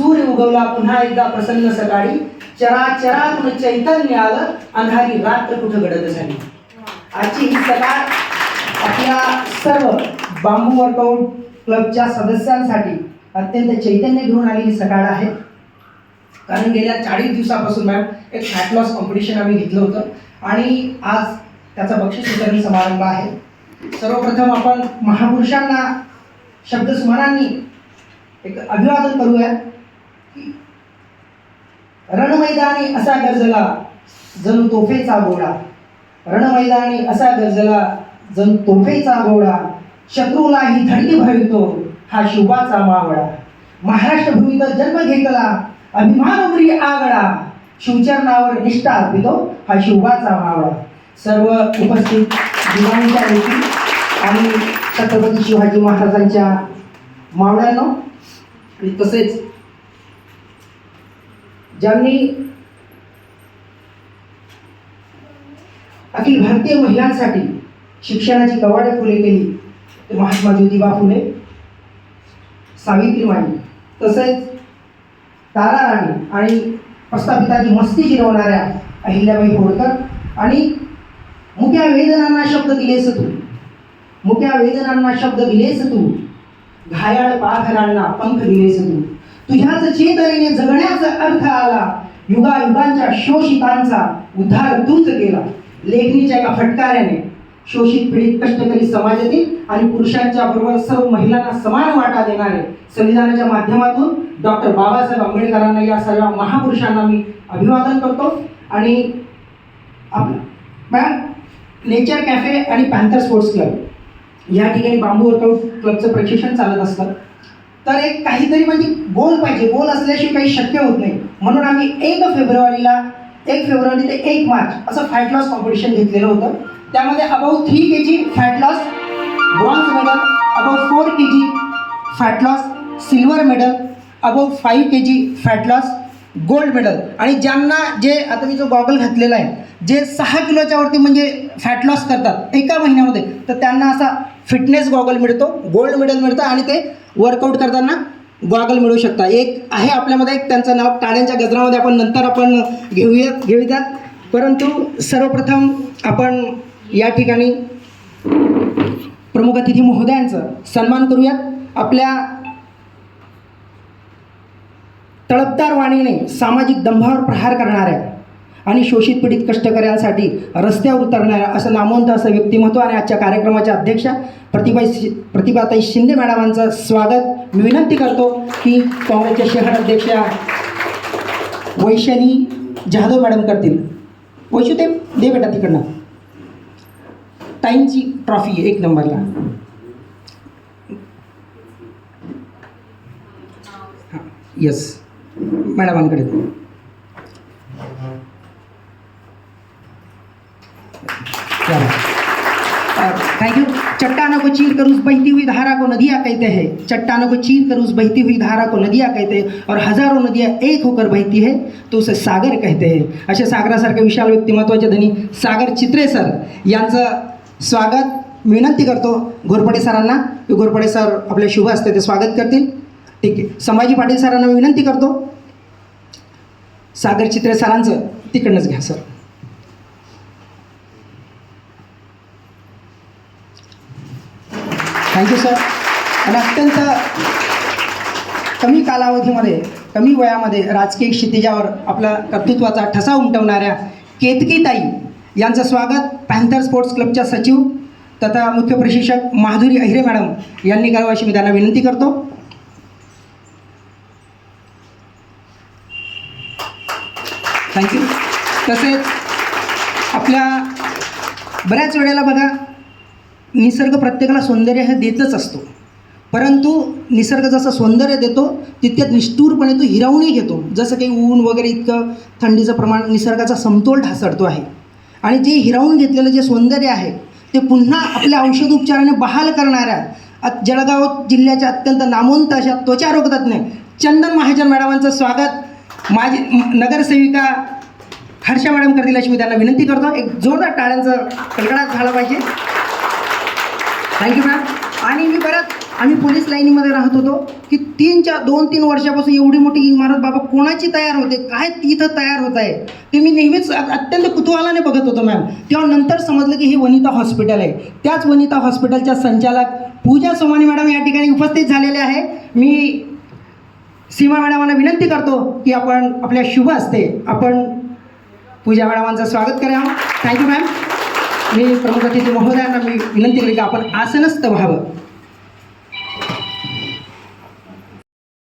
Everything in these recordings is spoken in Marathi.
सूर्य उगवला पुन्हा एकदा प्रसन्न सकाळी. चराचरातून चैतन्य आलं अंधारी रात्र कुठं घडत झाली? आजची ही सकाळ आपल्या सर्व बांबू वर्कआउट क्लबच्या सदस्यांसाठी अत्यंत चैतन्य घेऊन आलेली सकाळ आहे. कारण गेल्या चाळीस दिवसापासून मॅम एक फॅट लॉस कॉम्पिटिशन आम्ही घेतलं होतं. आणि आज त्याचा बक्षीस वितरण समारंभ आहे. सर्वप्रथम आपण महापुरुषांना शब्दस्मरांनी एक अभिवादन करूया. रणमैदानी असा गरजला जणू तोफेचा गोडा रणमैदानी असा गरजला जणू तोफेचा गोडा शत्रूलाही थंडी भरवितो हा शिवाचा मावळा. महाराष्ट्र भूमीत जन्म घेतला अभिमानवरी आगळा. शिवचरणावर निष्ठा अर्पितो हा शिवाचा मावळा. सर्व उपस्थित दिवाणीच्या व्यक्ती आणि छत्रपती शिवाजी महाराजांच्या मावळ्यांनो तसेच ज्यांनी अखिल भारतीय महिलांसाठी शिक्षणाची कवाडे खुले केली ते महात्मा ज्योतिबा फुले सावित्रीबाई तसेच तारा राणी आणि प्रस्थापिताची मस्ती जिरवणाऱ्या अहिल्याबाई होळकर आणि मुख्या वेदनांना शब्द दिलेस तू मुख्या वेदनांना शब्द दिलेस तू घायाळ पाखरांना पंख दिलेस तू तुझ्याच चेतनेने जगण्याचा अर्थ आला. युगायुगांच्या शोषितांचा उद्धार तूच केला. लेखणीच्या एका फटकाऱ्याने शोषित पीडित कष्टकरी समाजातील आणि पुरुषांच्या बरोबर सर्व महिलांना समान वाटा देणारे संविधानाच्या माध्यमातून डॉक्टर बाबासाहेब आंबेडकरांना या सर्व महापुरुषांना मी अभिवादन करतो. आणि आप मॅम नेचर कॅफे आणि पॅन्थर स्पोर्ट्स क्लब या ठिकाणी बांबू वर्कआउट क्लबचं प्रशिक्षण चालत असतं. तर एक काहीतरी म्हणजे गोल पाहिजे. गोल असल्याशिवाय काही शक्य होत नाही. म्हणून आम्ही एक फेब्रुवारीला एक फेब्रुवारी ते एक मार्च असं फॅट लॉस कॉम्पिटिशन घेतलेलं होतं. त्यामध्ये about three K G fat loss bronze medal about four K G fat loss silver medal about five K G fat loss gold medal आणि ज्यांना जे आता मी जो गॉगल घातलेला आहे जे सहा किलोच्या वरती म्हणजे फॅट लॉस करतात एका महिन्यामध्ये तर त्यांना असा फिटनेस गॉगल मिळतो गोल्ड मेडल मिळतं आणि ते वर्कआउट करताना गॉगल मिळू शकता. एक आहे आपल्यामध्ये एक त्यांचं नाव टाळ्यांच्या गजरामध्ये आपण नंतर आपण घेऊयात घेऊयात. परंतु सर्वप्रथम आपण या ठिकाणी प्रमुख अतिथी महोदयांचं सन्मान करूयात. आपल्या तळपदार वाणीने सामाजिक दंभावर प्रहार करणाऱ्या आणि शोषित पीडित कष्टकऱ्यांसाठी रस्त्यावर उतरणाऱ्या असं नामवंत असं व्यक्तिमत्व आणि आजच्या कार्यक्रमाच्या अध्यक्षा प्रतिभा प्रतिभाताई शिंदे मॅडमांचं स्वागत. मी विनंती करतो की काँग्रेसच्या शहर अध्यक्षा वैशाली जाधव मॅडम करतील. वैशू ते दे बेटा तिकडनं. टाईमची ट्रॉफी एक नंबरला. हां येस मॅडमांकडे थैंक यू चट्टानों को चीर कर उस बहती हुई धारा को नदियाँ कहते हैं। चट्टानों को चीर कर उस बहती हुई धारा को नदियाँ कहते हैं और हजारों नदियाँ एक होकर बहती है तो उसे सागर कहते हैं। अशा सागरासारखे विशाल व्यक्तिमत्वाचे धनी। सागर चित्रे सर यांचं स्वागत विनंती करतो घोरपडे सरांना। की घोरपडे सर आपले शुभ असते ते स्वागत करतील। ठीक आहे. संभाजी पाटील सरांना विनंती करतो सागर चित्रे सरांचं तिकडनंच घ्या सर. थँक्यू सर आणि अत्यंत कमी कालावधीमध्ये कमी वयामध्ये राजकीय क्षितिजावर आपला कर्तृत्वाचा ठसा उमटवणाऱ्या केतकीताई यांचं स्वागत पॅन्थर स्पोर्ट्स क्लबच्या सचिव तथा मुख्य प्रशिक्षक माधुरी अहिरे मॅडम यांनी करावं अशी मी त्यांना विनंती करतो. थँक्यू तसेच आपल्या बऱ्याच वेळेला बघा निसर्ग प्रत्येकाला सौंदर्य हे देतच असतो. परंतु निसर्ग जसं सौंदर्य देतो तितक्यात निष्ठूरपणे तो हिरावूनही घेतो. जसं काही ऊन वगैरे इतकं थंडीचं प्रमाण निसर्गाचा समतोल ढासळतो आहे. आणि जे हिरावून घेतलेलं जे सौंदर्य आहे ते पुन्हा आपल्या औषधोपचाराने बहाल करणाऱ्या जळगाव जिल्ह्याच्या अत्यंत नामवंत अशा त्वचारोगतज्ञ चंदन महाजन मॅडमांचं स्वागत. माझी नगरसेविका हर्षा मॅडम करतील अशी मी त्यांना विनंती करतो. एक जोरदार टाळ्यांचं कडकडाट झाला पाहिजे. थँक्यू मॅम आणि मी परत आम्ही पोलीस लाईनीमध्ये राहत होतो की तीन चार दोन तीन वर्षापासून एवढी मोठी इमारत बाबा कोणाची तयार होते काय तिथं तयार होत आहे ते मी नेहमीच अत्यंत कुतूहलाने बघत होतो मॅम तेव्हा नंतर समजलं की हे वनिता हॉस्पिटल आहे. त्याच वनिता हॉस्पिटलच्या संचालक पूजा सोमानी मॅडम या ठिकाणी उपस्थित झालेले आहे. मी सीमा मॅडमांना विनंती करतो की आपण आपल्या शुभ असते आपण पूजा मॅडमांचं स्वागत करा थँक्यू मॅम मी प्रमुख अतिथी महोदयांना मी विनंती केली की आपण आसनस्थ व्हावं.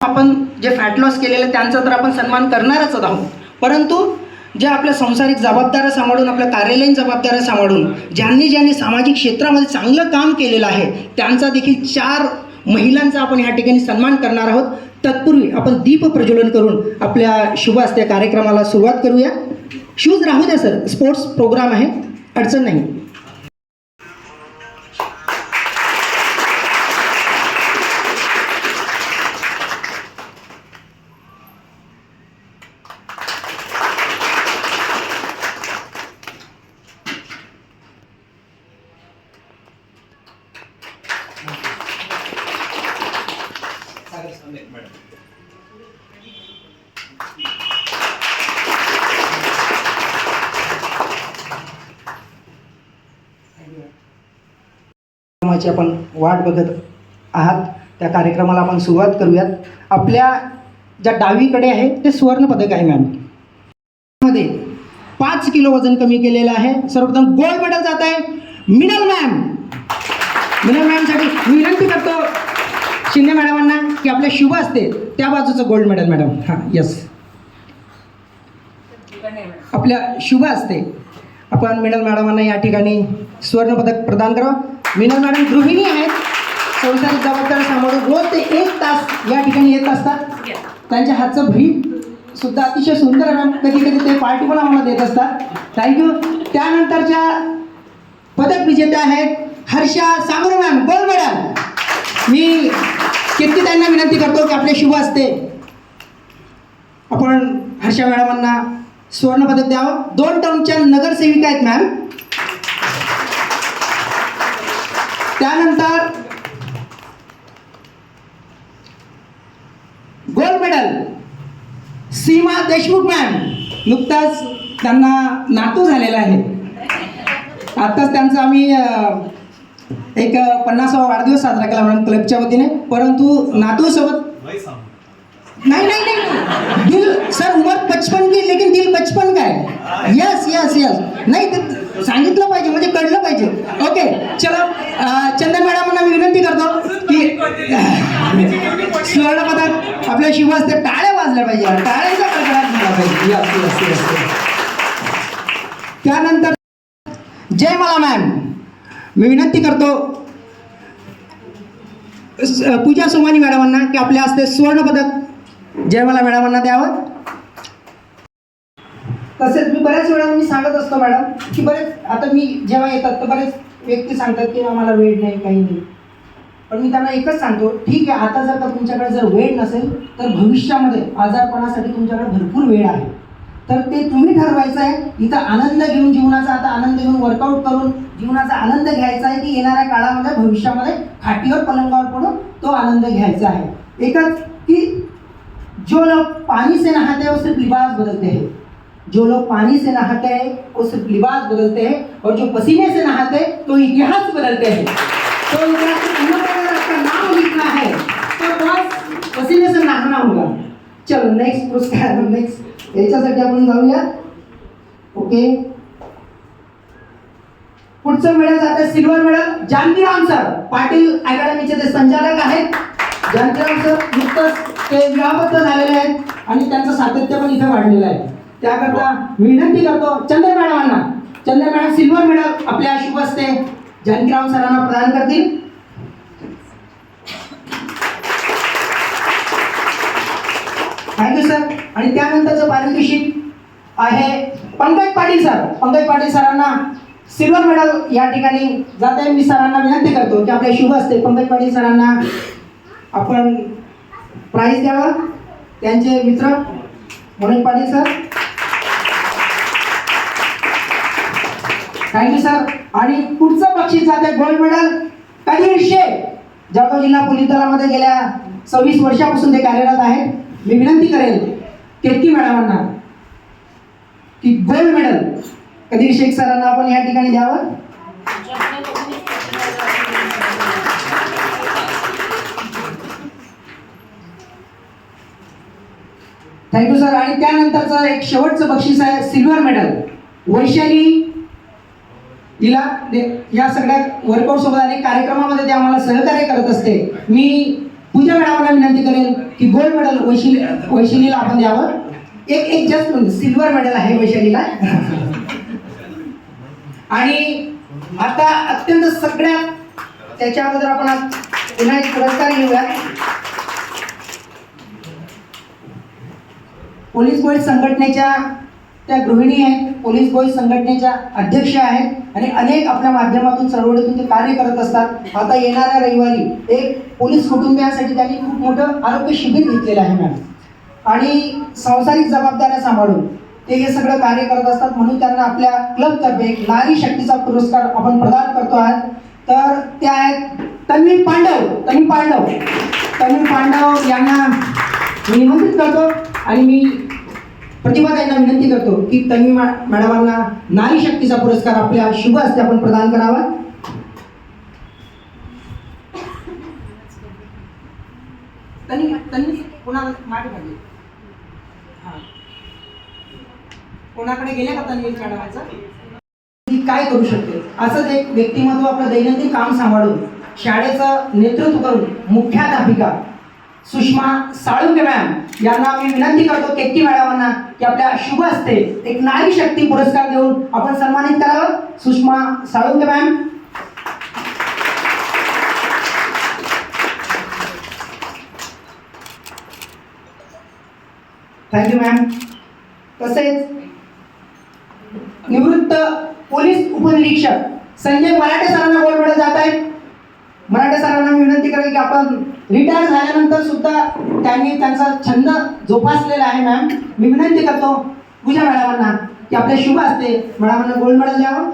आपण जे फॅट लॉस केलेलं त्यांचा तर आपण सन्मान करणारच आहोत. परंतु जे आपल्या संसारिक जबाबदाऱ्या सांभाळून आपल्या कार्यालयीन जबाबदाऱ्या सांभाळून ज्यांनी ज्यांनी सामाजिक क्षेत्रामध्ये चांगलं काम केलेलं आहे त्यांचा देखील चार महिलांचा आपण या ठिकाणी सन्मान करणार आहोत. तत्पूर्वी आपण दीप प्रज्वलन करून आपल्या शुभास त्या कार्यक्रमाला सुरुवात करूया. शूज राहू द्या सर. स्पोर्ट्स प्रोग्राम आहे. अडचण नाही. कार्यक्रमाची आपण वाट बघत आहात. त्या कार्यक्रमाला आपण सुरुवात करूयात. आपल्या ज्या डावीकडे आहे ते सुवर्ण पदक आहे मॅममध्ये पाच किलो वजन कमी केलेलं आहे. सर्वप्रथम गोल्ड मेडल जात आहे मिनल मॅम मिनल मॅमसाठी विनंती करतो शिंदे मॅडमांना की आपल्या शुभ असते त्या बाजूचं गोल्ड मेडल मॅडम हां यस आपल्या शुभ असते आपण मिनल मॅडमांना या ठिकाणी सुवर्णपदक प्रदान करावं. मिनल मॅडम गृहिणी आहेत. संसारिक जबाबदारी सांभाळून रोज ते एक तास या ठिकाणी येत असतात. त्यांच्या हातचं भरीत सुद्धा अतिशय सुंदर मॅम कधी कधी ते पार्टी पण आम्हाला देत असतात. थँक्यू त्यानंतरच्या पदक विजेत्या आहेत Harsha Sangro ma'am gold medal मी किती त्यांना विनंती करतो की आपले शुभ असते आपण हर्षा मॅडमांना सुवर्ण पदक द्यावं. दोन टर्मच्या नगरसेविका आहेत मॅम. त्यानंतर gold medal Seema Deshmukh ma'am नुकताच त्यांना नातू झालेला आहे. आत्ताच त्यांचा आम्ही एक पन्नासावा वाढदिवस साजरा केला मॅडम क्लबच्या वतीने. परंतु नातूसोबत नहीं नहीं नहीं दिल सर उम्र पचपन की लेकिन दिल बचपन का है? यस यस यस नाही ते सांगितलं पाहिजे म्हणजे कळलं पाहिजे. ओके चलो अं, चंदन मॅडमांना मी विनंती करतो की सुवर्ण पदक आपल्या शिवास ते टाळ्या वाजल्या पाहिजे टाळ्यांचा कडकडाट झाला पाहिजे. यस यस यस त्यानंतर जय मला मॅम. मी विनंती करतो स- पूजा सोमानी मॅडमांना की आपल्या हस्ते सुवर्ण पदक जयमाला मॅडमांना द्यावं? तसेच मी बऱ्याच वेळा मी सांगत असतो मॅडम की बरेच आता मी जेव्हा येतात तर बरेच व्यक्ती सांगतात की आम्हाला वेळ नाही काही नाही. पण मी त्यांना एकच सांगतो ठीक आहे आता जर का तुमच्याकडे जर वेळ नसेल तर भविष्यामध्ये आजारपणासाठी तुमच्याकडे भरपूर वेळ आहे. तर ते तुम्ही ठरवायचं आहे इथं आनंद घेऊन जीवनाचा आता आनंद घेऊन वर्कआउट करून जीवनाचा आनंद घ्यायचा आहे की येणाऱ्या काळामध्ये भविष्यामध्ये खाटीवर पलंगावर पडून तो आनंद घ्यायचा आहे. एकच की जो लोग पानी से नहाते हैं वो सिर्फ लिबास बदलते हैं। जो लोग पानी से नहाते हैं वो सिर्फ लिबास बदलते हैं और जो पसीने से नहाते हैं तो इतिहास बदलते हैं। तो इतिहास अगर आपका नाम लिखना है तो बस पसीने से नहाना होगा। चलो नेक्स्ट पुरस्कार नेक्स्ट याच्यासाठी आपण जाऊया ओके पुढचं मेडल जाते silver medal Janakiram sir Patil अकॅडमीचे ते संचालक आहेत जानकीराम नुकतंच ते विवाहबद्ध झालेले आहेत आणि त्यांचं सातत्य पण इथे वाढलेलं आहे. त्याकरता विनंती करतो चंदन मॅडमांना चंदन मॅडम सिल्वर मेडल आपल्या शुभ असते जानकीराम सरांना प्रदान करतील. थँक्यू सर आणि त्यानंतरचं पारितोषिक आहे पंकज पाटील सर पंकज पाटील सरांना सिल्वर मेडल या ठिकाणी जाते मी सरांना विनंती करतो की आपल्या शुभ असते पंकज पाटील सरांना आपण प्राईज द्यावा. त्यांचे मित्र Manoj Patil sir thank you sir आणि पुढचं बक्षीस जाते गोल्ड मेडल कधीर शेख जळगाव जिल्हा पोलीस दलामध्ये गेल्या सव्वीस वर्षापासून ते कार्यरत आहेत. मी विनंती करेन केतकी मॅडमांना की गोल्ड मेडल कधी शेख सरांना आपण या ठिकाणी द्यावं. थँक्यू सर आणि त्यानंतरचं एक शेवटचं बक्षीस आहे सिल्वर मेडल वैशाली तिला या सगळ्या वर्कआउट सोबत अनेक कार्यक्रमामध्ये ते आम्हाला सहकार्य करत असते. मी पूजा मॅडमला विनंती करेन की गोल्ड मेडल वैशिली वैशिलीला आपण द्यावं. एक एक जस्ट सिल्वर मेडल आहे वैशालीला. आणि आता अत्यंत सगळ्यात त्याच्या अगोदर आपण आज पुन्हा एक पुरस्कार घेऊया पोलीस बॉईज संघटनेच्या त्या गृहिणी आहेत पोलीस बॉईज संघटनेच्या अध्यक्ष आहेत आणि अनेक आपल्या माध्यमातून चळवळीतून ते कार्य करत असतात. आता येणाऱ्या रविवारी एक पोलीस कुटुंबियांसाठी त्यांनी खूप मोठं आरोग्य शिबिर घेतलेलं आहे मॅम आणि सांसारिक जबाबदाऱ्या सांभाळून ते हे सगळं कार्य करत असतात. म्हणून त्यांना आपल्या क्लबतर्फे एक नारी शक्तीचा पुरस्कार आपण प्रदान करतो आहात. तर त्या आहेत तन्वी पांडव. तन्वी पांडव. तन्वी पांडव यांना निमंत्रित करतो. आणि मी प्रतिभा यांना विनंती करतो की तन्वी मा- मॅडमांना नारी शक्तीचा पुरस्कार आपल्या शुभ हस्ते आपण प्रदान करावा. तन्वी तन्वी कोणाला मागे पाहिजे. कोणाकडे गेले का तन्वी मॅडमांचं? ती काय करू शकते? असंच एक व्यक्तिमत्व आपलं दैनंदिन काम सांभाळून शाळेचं नेतृत्व करून मुख्याध्यापिका सुषमा साळुंके मॅम यांना मी विनंती करतो केक्की मॅडमांना की आपल्या शुभ असते एक नारी शक्ती पुरस्कार देऊन आपण सन्मानित करावं. Sushma Salunke ma'am. Thank you ma'am तसेच निवृत्त पोलीस उपनिरीक्षक संजय मराठे सरांना गोल्ड मेडल जात आहे. मराठे सरांना मी विनंती करेल की आपण रिटायर झाल्यानंतर सुद्धा त्यांनी त्यांचा छंद जोपासलेला आहे मॅम मी विनंती करतो पूजा मॅडमांना की आपल्या शुभ असते मॅडमांना गोल्ड मेडल द्यावं.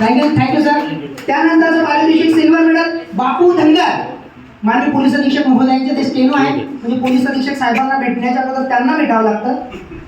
Thank you thank you sir त्यानंतर पारितोषिक सिल्वर मेडल बापू धनगर. माननीय पोलीस अधीक्षक महोदयांचे ते स्टेनो आहे म्हणजे पोलीस अधीक्षक साहेबांना भेटण्याच्या अगोदर त्यांना भेटावं लागतं.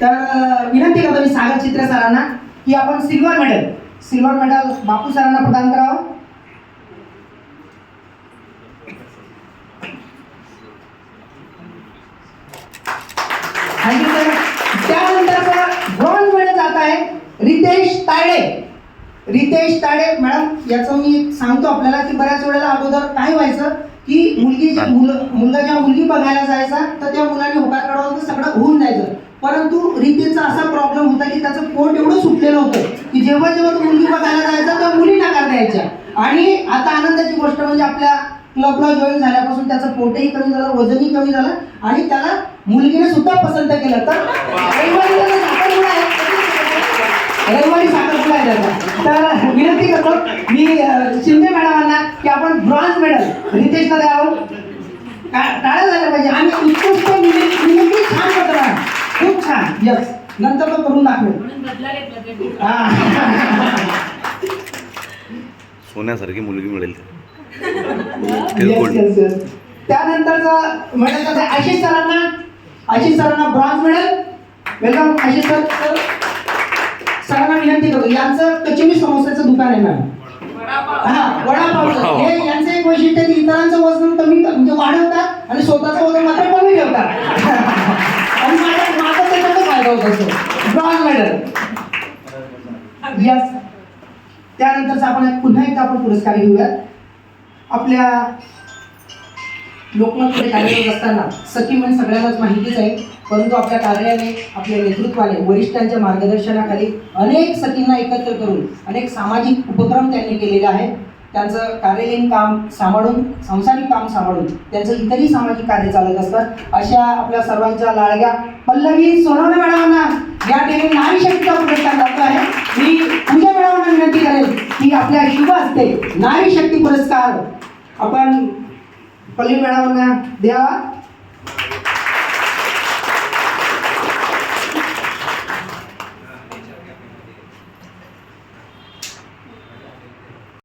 तर विनंती करतो मी सागर चित्र सरांना की आपण silver medal silver medal Bapu सरांना प्रदान करावं. त्यानंतर ब्रॉन्झ मेडल जात आहे. रितेश ताळे रितेश ताळे मॅडम याचं मी सांगतो आपल्याला की बऱ्याच वेळेला अगोदर काय व्हायचं की मुलगी मुलं मुलगा जेव्हा मुलगी बघायला जायचा तर त्या मुलाने होकार काढावं तर सगळं होऊन जायचं. परंतु रितेशचा असा प्रॉब्लेम होता की त्याचं पोट एवढं सुटलेलं होतं की जेव्हा जेव्हा तो मुलगी बघायला जायचा तेव्हा मुली नकार द्यायच्या. आणि आता आनंदाची गोष्ट म्हणजे आपल्या क्लबला जॉईन झाल्यापासून त्याचं पोटही कमी झालं वजनही कमी झालं आणि त्याला मुलगीने सुद्धा पसंत केलं. तर रविवारी रविवारी साखरपुडा आहे त्याचा तर विनंती करतो मी शिंदे मॅडमांना की आपण ब्रॉन्झ मेडल रितेशला द्यावं टाळ्या झाल्या पाहिजे. आणि यस नंतर तो करून दाखवेल. सोन्यासारखी मुलगी मिळेल. त्यानंतरचं कसं आहे? आशिष सरांना आशिष सरांना bronze medal welcome Ashish sir sir सरांना विनंती करतो. यांचं कचोरी समोसाचं दुकान आहे मॅम हा वडापावचं हे यांचं एक वैशिष्ट्य इतरांचं वजन कमी म्हणजे वाढवतात आणि स्वतःचं वजन मात्र कमी ठेवतात. त्याच्यात ब्रॉन्झ मेडल. यस आपण पुन्हा एकदा आपण पुरस्कार घेऊयात. आपल्या लोकमतमध्ये कार्यरत असताना सखी म्हणजे सगळ्यांनाच माहितीच आहे. परंतु आपल्या कार्याने आपल्या नेतृत्वाने वरिष्ठांच्या मार्गदर्शनाखाली अनेक सखींना एकत्र करून अनेक सामाजिक उपक्रम त्यांनी केलेले आहेत. त्यांचं कार्यालयीन काम सांभाळून सांसारिक काम सांभाळून त्यांचं इतरही सामाजिक कार्य चालत असतात. अशा आपल्या सर्वांच्या लाळग्या पल्लवी सोनवणे मॅडमांना या ठिकाणी नारी शक्तीचा पुरस्कार जातो आहे मी पूजा मॅडमांना विनंती करेल की आपल्या शुभ असते नारी शक्ती पुरस्कार आपण पल्लवी मॅडमांना द्यावा.